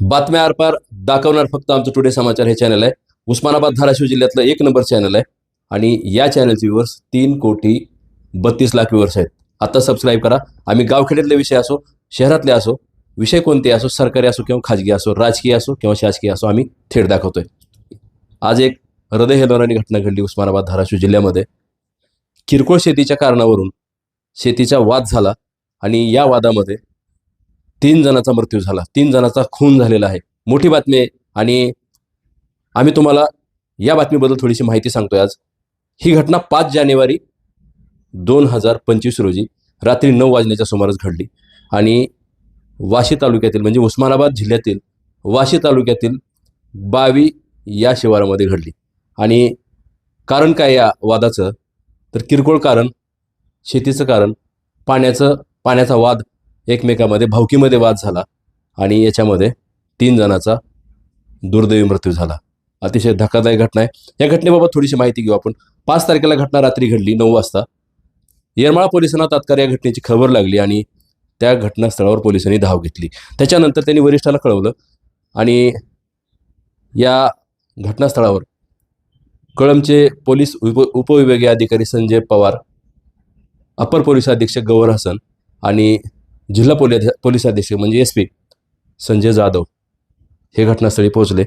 बातम्या आरपार दाखवणार फक्त आमचं टुडे समाचार हे चॅनल आहे. उस्मानाबाद धाराशिव जिल्ह्यातलं एक नंबर चॅनल आहे. आणि या चॅनलचे व्ह्युअर्स तीन कोटी बत्तीस लाख व्ह्युअर्स आहेत. आता सबस्क्राईब करा. आम्ही गावखेड्यातले विषय असो शहरातले असो विषय कोणते असो सरकारी असो किंवा खाजगी असो राजकीय असो किंवा शासकीय असो आम्ही थेट दाखवतोय. आज एक हृदय हेलवणारी घटना घडली उस्मानाबाद धाराशिव जिल्ह्यामध्ये. किरकोळ शेतीच्या कारणावरून शेतीचा वाद झाला आणि या वादामध्ये तीन जणांचा मृत्यू झाला. तीन जणांचा खून झालेला आहे. मोठी बातमी आहे आणि आम्ही तुम्हाला या बातमीबद्दल थोडीशी माहिती सांगतोय आज. ही घटना पाच जानेवारी दोन हजार पंचवीस रोजी रात्री नऊ वाजण्याच्या सुमारास घडली. आणि वाशी तालुक्यातील म्हणजे उस्मानाबाद जिल्ह्यातील वाशी तालुक्यातील बावी या शिवारामध्ये घडली. आणि कारण काय या वादाचं? तर किरकोळ कारण शेतीचं कारण पाण्याचं पाण्याचा वाद एकमेकामध्ये भावकीमध्ये वाद झाला आणि याच्यामध्ये तीन जणांचा दुर्दैवी मृत्यू झाला. अतिशय धक्कादायक घटना आहे. या घटनेबाबत थोडीशी माहिती घेऊ आपण. पाच तारखेला घटना रात्री घडली नऊ वाजता. येरमाळा पोलिसांना तात्काळ या घटनेची खबर लागली आणि त्या घटनास्थळावर पोलिसांनी धाव घेतली. त्याच्यानंतर त्यांनी वरिष्ठाला कळवलं आणि या घटनास्थळावर कळमचे पोलीस उप उपविभागीय अधिकारी संजय पवार अपर पोलीस अधीक्षक गौहर हसन आणि जिल्हा पोलीस पोलीस अधीक्षक म्हणजे एस पी संजय जाधव हे घटनास्थळी पोहोचले.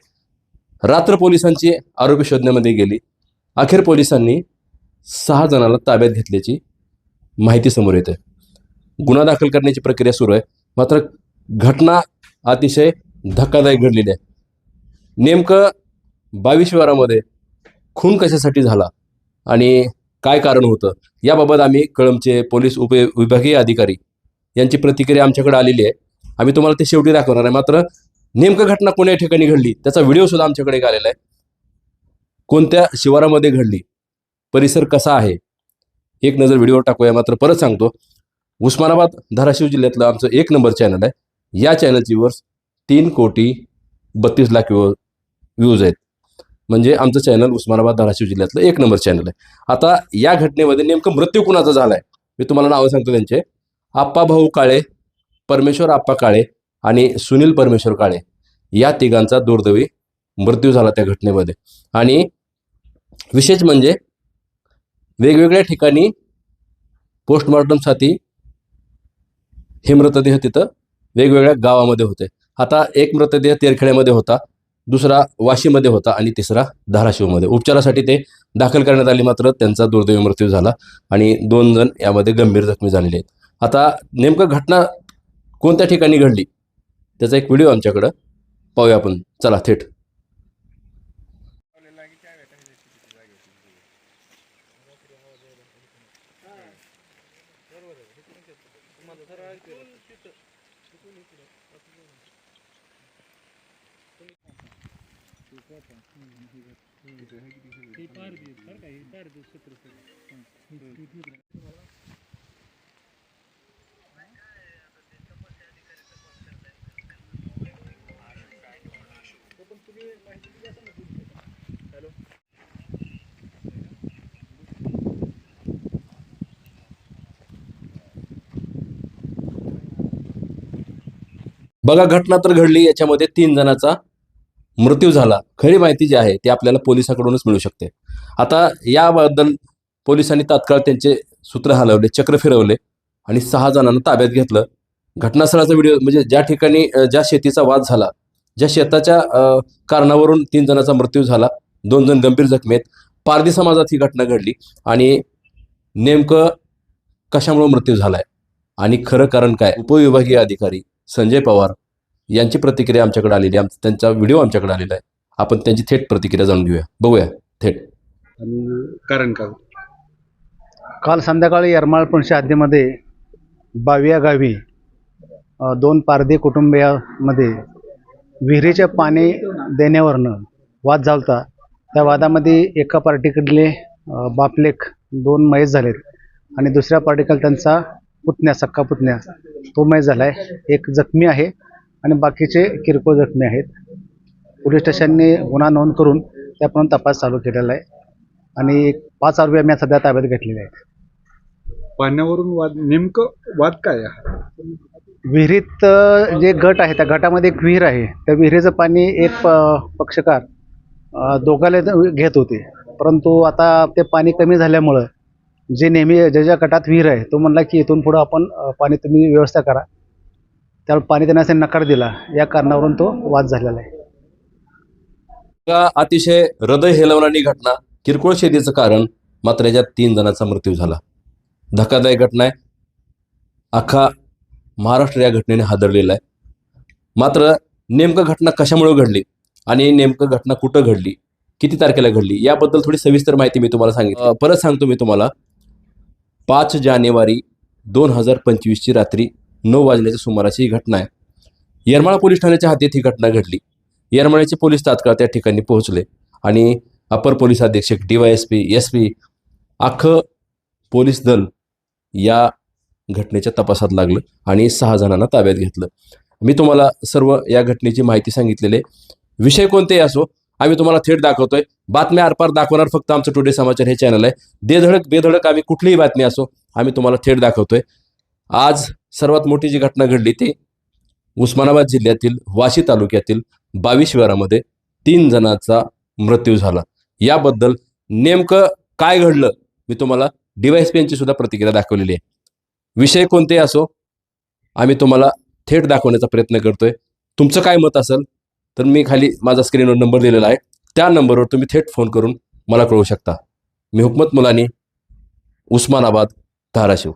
रात्र पोलिसांची आरोग्य शोधण्यामध्ये गेली. अखेर पोलिसांनी सहा जणांना ताब्यात घेतल्याची माहिती समोर येते. गुन्हा दाखल करण्याची प्रक्रिया सुरू आहे. मात्र घटना अतिशय धक्कादायक घडलेली आहे. नेमकं बावीस वारामध्ये खून कशासाठी झाला आणि काय कारण होतं याबाबत आम्ही कळमचे पोलीस उप विभागीय अधिकारी यांची प्रतिक्रिया आमच्याकडे आलेली आहे. आम्ही तुम्हाला ते शेवटी दाखवणार आहे. मात्र नेमकं घटना कोण्या ठिकाणी घडली त्याचा व्हिडिओ सुद्धा आमच्याकडे आलेला आहे. कोणत्या शिवारामध्ये घडली परिसर कसा आहे एक नजर व्हिडिओ टाकूया. मात्र परत सांगतो उस्मानाबाद धाराशिव जिल्ह्यातलं आमचं एक नंबर चॅनल आहे. या चॅनलची व्ह्यूअर्स तीन कोटी बत्तीस लाख व्ह्यू व्ह्यूज आहेत. म्हणजे आमचं चॅनल उस्मानाबाद धाराशिव जिल्ह्यातलं एक नंबर चॅनल आहे. आता या घटनेमध्ये नेमकं मृत्यू कुणाचा झाला आहे मी तुम्हाला नावं सांगतो त्यांचे. आप्पा भाऊ काळे परमेश्वर आप्पा काळे आणि सुनील परमेश्वर काळे या तिघांचा दुर्दैवी मृत्यू झाला त्या घटनेमध्ये. आणि विशेष म्हणजे वेगवेगळ्या ठिकाणी पोस्टमॉर्टमसाठी हे मृतदेह तिथं वेगवेगळ्या गावामध्ये होते. आता एक मृतदेह तेरखेड्यामध्ये होता दुसरा वाशीमध्ये होता आणि तिसरा धाराशिवमध्ये. उपचारासाठी ते दाखल करण्यात आले मात्र त्यांचा दुर्दैवी मृत्यू झाला आणि दोन जण यामध्ये गंभीर जखमी झालेले आहेत. आता नेमकं घटना कोणत्या ठिकाणी घडली? त्याचा एक व्हिडिओ आमच्याकडं पाहूया आपण. चला थेट. बघा घटना तर घडली. याच्यामध्ये तीन जणांचा मृत्यू झाला. खरी माहिती जी आहे ती आपल्याला पोलिसाकडूनच मिळू शकते. आता याबद्दल पोलिसांनी तात्काळ त्यांचे सूत्र हलवले चक्र फिरवले आणि सहा जणांना ताब्यात घेतलं. घटनास्थळाचा व्हिडिओ म्हणजे ज्या ठिकाणी ज्या शेतीचा वाद झाला ज्या शेताच्या कारणावरून तीन जणांचा मृत्यू झाला दोन जण गंभीर जखमी आहेत. पारधी समाजात ही घटना घडली आणि नेमकं कशामुळे मृत्यू झालाय? आणि खरं कारण काय? उपविभागीय अधिकारी संजय पवार यांची प्रतिक्रिया आमच्याकडे आलेली आहे. त्यांचा व्हिडिओ आमच्याकडे आलेला आहे. आपण त्यांची थेट प्रतिक्रिया जाणून घेऊया. बघूया. थेट. आणि कारण का काल संध्याकाळी यरमाळ पणशी हद्दीमध्ये बाविया गावी दोन पारधी कुटुंबियामध्ये विहिरीचे पाणी देण्यावरनं वाद झालता. त्या वादामध्ये एका पार्टीकडले बापलेख दोन मयत झालेत आणि दुसऱ्या पार्टीकडे त्यांचा पुतण्या सक्का पुतण्या. तो मयत झाला आहे एक जखमी आहे आणि बाकीचे किरकोळ जखमी आहेत. पोलीस स्टेशनने गुन्हा नोंद करून त्याप्रमाणे तपास चालू केलेला आहे. आणि पाच आरोपी आम्ही सध्या ताब्यात घेतलेले आहेत. पाण्यावरून वाद नेमकं वाद काय आहे? विहिरीत अ, जे गट आहे त्या गटामध्ये एक विहीर आहे. त्या विहिरीचं पाणी एक प- पक्षकार अ, दोघाले घेत होते. परंतु आता ते पाणी कमी झाल्यामुळं जे नेहमी ज्या ज्या गटात विहीर आहे तो म्हणला की इथून पुढं आपण पाणी तुम्ही व्यवस्था करा. त्यावेळी पाणी देण्याचा नकार दिला. या कारणावरून तो वाद झालेला आहे. अतिशय हृदय हेलवणारी घटना किरकोळ शेतीचं कारण मात्र याच्यात तीन जणांचा मृत्यू झाला. धक्कादायक घटना आहे. अख्खा महाराष्ट्र या घटनेने हादरलेला आहे. मात्र नेमकं घटना कशामुळे घडली आणि नेमकं घटना कुठं घडली किती तारखेला घडली याबद्दल थोडी सविस्तर माहिती मी तुम्हाला सांगितली. परत सांगतो मी तुम्हाला. पाच जानेवारी दोन हजार पंचवीसची रात्री नऊ वाजल्याच्या सुमाराची ही घटना आहे. येरमाळा पोलीस ठाण्याच्या हातीत ही घटना घडली. येरमाळ्याचे पोलीस तात्काळ त्या ठिकाणी पोहोचले आणि अपर पोलीस अधीक्षक D Y S P S P अख्खं पोलीस दल या घटनेच्या तपासात लागलं आणि सहा जणांना ताब्यात घेतलं. मी तुम्हाला सर्व या घटनेची माहिती सांगितलेली विषय कोणतेही असो आम्ही तुम्हाला थेट दाखवतोय. बातम्या आरपार दाखवणार फक्त आमचं टुडे समाचार हे चॅनल आहे. देधडक बेधडक आम्ही कुठलीही बातमी असो आम्ही तुम्हाला थेट दाखवतोय. आज सर्वात मोठी जी घटना घडली ती उस्मानाबाद जिल्ह्यातील वाशी तालुक्यातील बावीस शहरामध्ये तीन जणांचा मृत्यू झाला. याबद्दल नेमकं काय घडलं मी तुम्हाला डीवायस यांची सुद्धा प्रतिक्रिया दाखवलेली आहे. विषय कोणतेही असो आम्ही तुम्हाला थेट दाखवण्याचा प्रयत्न करतोय. तुमचं काय मत असेल तर मी खाली माझा स्क्रीनवर नंबर दिलेला आहे. त्या नंबरवर तुम्ही थेट फोन करून मला कळवू शकता. मी हुकमत मुलानी उस्मानाबाद धाराशिव.